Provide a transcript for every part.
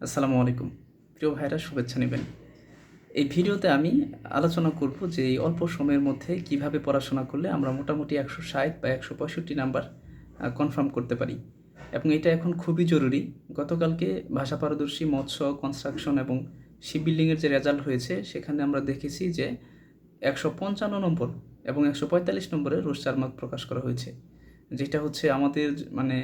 আসসালামু আলাইকুম। প্রিয় ভাইরা, শুভেচ্ছা নেবেন। এই ভিডিওতে আমি আলোচনা করব যে এই অল্প সময়ের মধ্যে কীভাবে পড়াশোনা করলে আমরা মোটামুটি একশো ষাট বা একশো পঁয়ষট্টি নাম্বার কনফার্ম করতে পারি। এবং এটা এখন খুবই জরুরি। গতকালকে ভাষা পারদর্শী, মৎস্য কনস্ট্রাকশন এবং শিপ বিল্ডিংয়ের যে রেজাল্ট হয়েছে, সেখানে আমরা দেখেছি যে একশো পঞ্চান্ন নম্বর এবং একশো পঁয়তাল্লিশ নম্বরে রোস্টার মার্ক প্রকাশ করা হয়েছে। যেটা হচ্ছে আমাদের মানে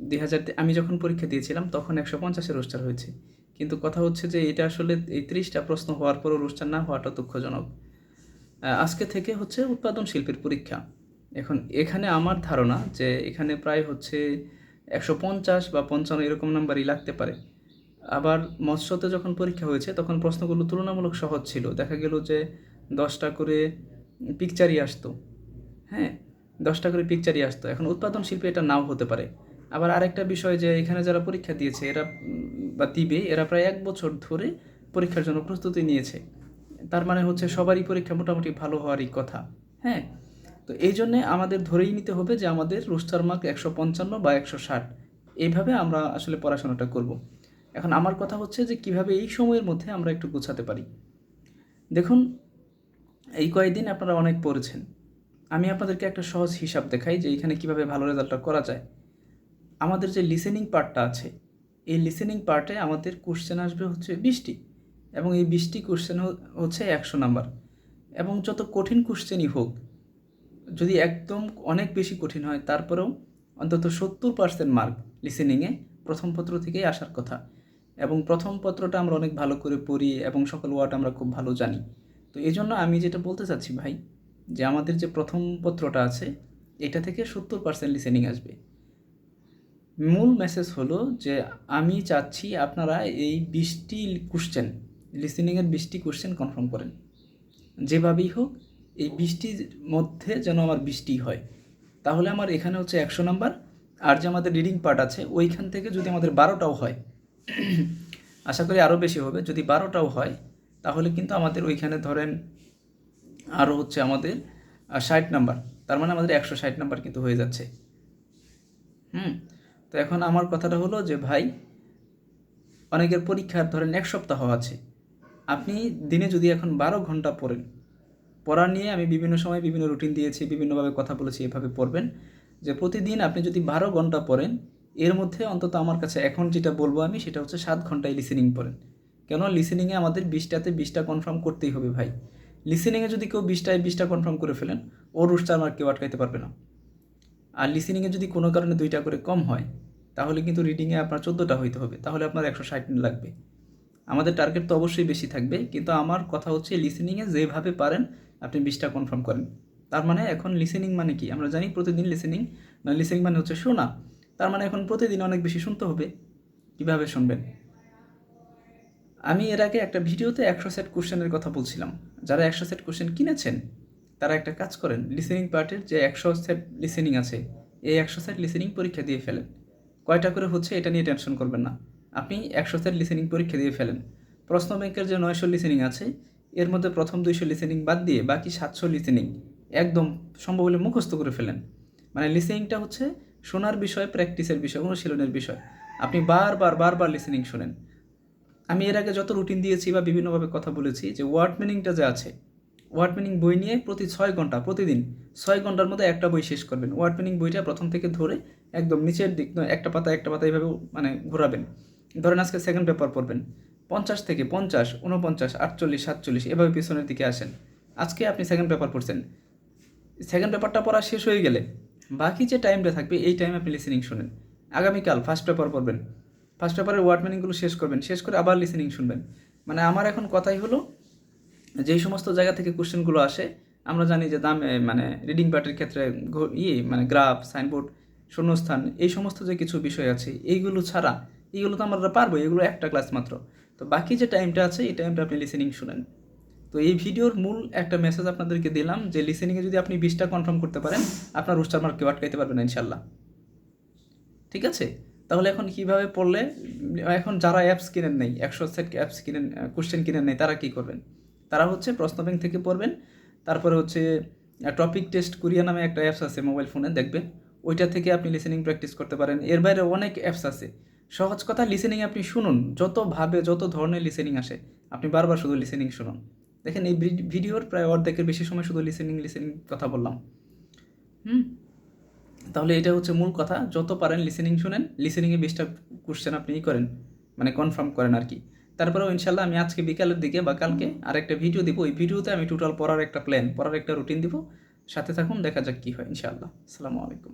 দুই হাজার আমি যখন পরীক্ষা দিয়েছিলাম, তখন একশো পঞ্চাশে রোস্টার হয়েছে। কিন্তু কথা হচ্ছে যে, এটা আসলে এই ত্রিশটা প্রশ্ন হওয়ার পরও রোস্টার না হওয়াটা দুঃখজনক। আজকে থেকে হচ্ছে উৎপাদন শিল্পের পরীক্ষা। এখন এখানে আমার ধারণা যে, এখানে প্রায় হচ্ছে একশো পঞ্চাশ বা পঞ্চান্ন এরকম নাম্বারই লাগতে পারে। আবার মৎস্যতে যখন পরীক্ষা হয়েছে, তখন প্রশ্নগুলো তুলনামূলক সহজ ছিল। দেখা গেল যে, দশটা করে পিকচারই আসতো। হ্যাঁ দশটা করে পিকচারই আসতো। এখন উৎপাদন শিল্পে এটা নাও হতে পারে। আবার আরেকটা বিষয় যে এখানে যারা পরীক্ষা দিয়েছে, এরা, বা দিবে, এরা প্রায় এক বছর ধরে পরীক্ষার জন্য প্রস্তুতি নিয়েছে। তার মানে হচ্ছে সবারই পরীক্ষা মোটামুটি ভালো হওয়ারই কথা। হ্যাঁ? তো এই জন্যে আমাদের ধরেই নিতে হবে যে আমাদের রোস্টার মার্ক একশো পঞ্চান্ন বা একশো ষাট। এইভাবে আমরা আসলে পড়াশোনাটা করব। এখন আমার কথা হচ্ছে যে কীভাবে এই সময়ের মধ্যে আমরা একটু গোছাতে পারি। দেখুন, এই কয়েকদিন আপনারা অনেক পড়েছেন। আমি আপনাদেরকে একটা সহজ হিসাব দেখাই যে এখানে কীভাবে ভালো রেজাল্টটা করা যায়। আমাদের যে লিসেনিং পার্টটা আছে, এই লিসেনিং পার্টে আমাদের কোশ্চেন আসবে হচ্ছে বিশটি এবং এই বিশটি কোশ্চেন হচ্ছে একশো নাম্বার এবং যত কঠিন কোশ্চেনই হোক, যদি একদম অনেক বেশি কঠিন হয়, তারপরেও অন্তত সত্তর পার্সেন্ট মার্ক লিসেনিংয়ে প্রথম পত্র থেকেই আসার কথা এবং প্রথম পত্রটা আমরা অনেক ভালো করে পড়ি এবং সকল ওয়ার্ড আমরা খুব ভালো জানি। তো এই জন্য আমি যেটা বলতে চাচ্ছি ভাই, যে আমাদের যে প্রথম পত্রটা আছে, এটা থেকে সত্তর পার্সেন্ট লিসেনিং আসবে। মূল মেসেজ হলো যে, আমি চাচ্ছি আপনারা এই বিশটি কোশ্চেন লিসেনিংয়ের বিশটি কোশ্চেন কনফার্ম করেন। যেভাবেই হোক, এই বৃষ্টির মধ্যে যেন আমার বৃষ্টি হয়। তাহলে আমার এখানে হচ্ছে একশো নাম্বার আর যে আমাদের রিডিং পার্ট আছে, ওইখান থেকে যদি আমাদের বারোটাও হয়, আশা করি আরও বেশি হবে, যদি বারোটাও হয়, তাহলে কিন্তু আমাদের ওইখানে ধরেন আরও হচ্ছে আমাদের ষাট নাম্বার তার মানে আমাদের একশো ষাট নাম্বার কিন্তু হয়ে যাচ্ছে। হুম? তো এখন আমার কথাটা হলো যে, ভাই, অনেকের পরীক্ষার ধরেন এক সপ্তাহ আছে। আপনি দিনে যদি এখন বারো ঘণ্টা পড়েন, পড়া নিয়ে আমি বিভিন্ন সময় বিভিন্ন রুটিন দিয়েছি, বিভিন্নভাবে কথা বলেছি, এভাবে পড়বেন যে, প্রতিদিন আপনি যদি বারো ঘণ্টা পড়েন, এর মধ্যে অন্তত আমার কাছে এখন যেটা বলব আমি, সেটা হচ্ছে সাত ঘন্টায় লিসেনিং পড়েন। কেন? লিসেনিংয়ে আমাদের বিশটাতে বিশটা কনফার্ম করতেই হবে ভাই। লিসেনিংয়ে যদি কেউ বিশটায় বিশটা কনফার্ম করে ফেলেন ওর রুস্টার মার্ক কেউ আটকাইতে পারবে না। আর লিসেনিংয়ে যদি কোনো কারণে দুইটা করে কম হয়, তাহলে কিন্তু রিডিংয়ে আপনার চোদ্দোটা হইতে হবে, তাহলে আপনার একশো ষাট মিনিট লাগবে। আমাদের টার্গেট তো অবশ্যই বেশি থাকবে, কিন্তু আমার কথা হচ্ছে লিসেনিংয়ে যেভাবে পারেন, আপনি বিশটা কনফার্ম করেন। তার মানে এখন লিসেনিং মানে কি? আমরা জানি প্রতিদিন লিসেনিং মানে লিসেনিং মানে হচ্ছে শোনা। তার মানে এখন প্রতিদিন অনেক বেশি শুনতে হবে। কীভাবে শুনবেন? আমি এর আগে একটা ভিডিওতে একশো সেট কোশ্চেনের কথা বলছিলাম। যারা একশো সেট কোশ্চেন কিনেছেন তারা একটা কাজ করেন লিসেনিং পার্টের যে একশো সেট লিসেনিং আছে, এই একশো সেট লিসেনিং পরীক্ষা দিয়ে ফেলেন। কয়টা করে হচ্ছে এটা নিয়ে টেনশন করবেন না। আপনি একশো সেট লিসেনিং পরীক্ষা দিয়ে ফেলেন। প্রশ্ন ব্যাংকের যে নয়শো লিসেনিং আছে, এর মধ্যে প্রথম দুইশো লিসেনিং বাদ দিয়ে বাকি সাতশো লিসেনিং একদম সম্ভব হলে মুখস্থ করে ফেলেন। মানে লিসেনিংটা হচ্ছে শোনার বিষয় প্র্যাকটিসের বিষয়, অনুশীলনের বিষয়। আপনি বারবার বারবার লিসেনিং শোনেন। আমি এর আগে যত রুটিন দিয়েছি বা বিভিন্নভাবে কথা বলেছি যে ওয়ার্ড মিনিংটা যে আছে ওয়ার্ড মিনিং বই নিয়ে প্রতি ছয় ঘণ্টা, প্রতিদিন ছয় ঘণ্টার মধ্যে একটা বই শেষ করবেন। ওয়ার্ড মিনিং বইটা প্রথম থেকে ধরে একদম নিচের দিক একটা পাতা একটা পাতা এইভাবে মানে ঘোরাবেন। ধরেন আজকে সেকেন্ড পেপার পড়বেন। পঞ্চাশ থেকে পঞ্চাশ উনপঞ্চাশ আটচল্লিশ, সাতচল্লিশ এভাবে পিছনের দিকে আসেন। আজকে আপনি সেকেন্ড পেপার পড়ছেন। সেকেন্ড পেপারটা পড়া শেষ হয়ে গেলে বাকি যে টাইমটা থাকবে, এই টাইমে আপনি লিসেনিং শুনেন। আগামীকাল ফার্স্ট পেপার পড়বেন। ফার্স্ট পেপারের ওয়ার্ড মিনিংগুলো শেষ করবেন। শেষ করে আবার লিসেনিং শুনবেন। মানে আমার এখন কথাই হলো যেই সমস্ত জায়গা থেকে কোশ্চেনগুলো আসে, আমরা জানি যে দাম মানে রিডিং পার্টের ক্ষেত্রে ইয়ে মানে গ্রাফ সাইনবোর্ড শূন্যস্থান, এই সমস্ত যে কিছু বিষয় আছে, এইগুলো ছাড়া, এইগুলো তো আমরা পারব, এগুলো একটা ক্লাস মাত্র। তো বাকি যে টাইমটা আছে, এই টাইমটা আপনি লিসেনিং শুনেন। তো এই ভিডিওর মূল একটা মেসেজ আপনাদেরকে দিলাম যে লিসেনিংয়ে যদি আপনি বিশটা কনফার্ম করতে পারেন, আপনার রোস্টার মার্ক কেউ আটকাইতে পারবেন ইনশাল্লাহ ঠিক আছে? তাহলে এখন কীভাবে পড়লে, এখন যারা অ্যাপস কিনেন নেই, একশো সেট অ্যাপস কিনেন কোশ্চেন কিনেন নেই, তারা কী করবেন? তারা হচ্ছে প্রশ্ন ব্যাংক থেকে পড়বেন। তারপরে হচ্ছে টপিক টেস্ট কুরিয়া নামে একটা অ্যাপস আছে মোবাইল ফোনে দেখবেন। ওইটা থেকে আপনি লিসেনিং প্র্যাকটিস করতে পারেন। এর বাইরে অনেক অ্যাপস আছে। সহজ কথা লিসেনিং আপনি শুনুন। যতভাবে যত ধরনের লিসেনিং আসে আপনি বারবার শুধু লিসেনিং শুনুন। দেখেন এই ভিডিওর প্রায় অর্ধেকের বেশি সময় শুধু লিসেনিং লিসেনিং কথা বললাম। হুম। তাহলে এটা হচ্ছে মূল কথা। যত পারেন লিসেনিং শুনেন। লিসেনিংয়ে বিশটা কোশ্চেন আপনি ই করেন। মানে কনফার্ম করেন আর কি। তারপরেও ইনশাল্লাহ আমি আজকে বিকালের দিকে বা কালকে আরেকটা ভিডিও দিব। ওই ভিডিওতে আমি টোটাল পড়ার একটা প্ল্যান পড়ার একটা রুটিন দিব। সাথে থাকুন, দেখা যাক কী হয় ইনশাআল্লাহ। আসসালামু আলাইকুম।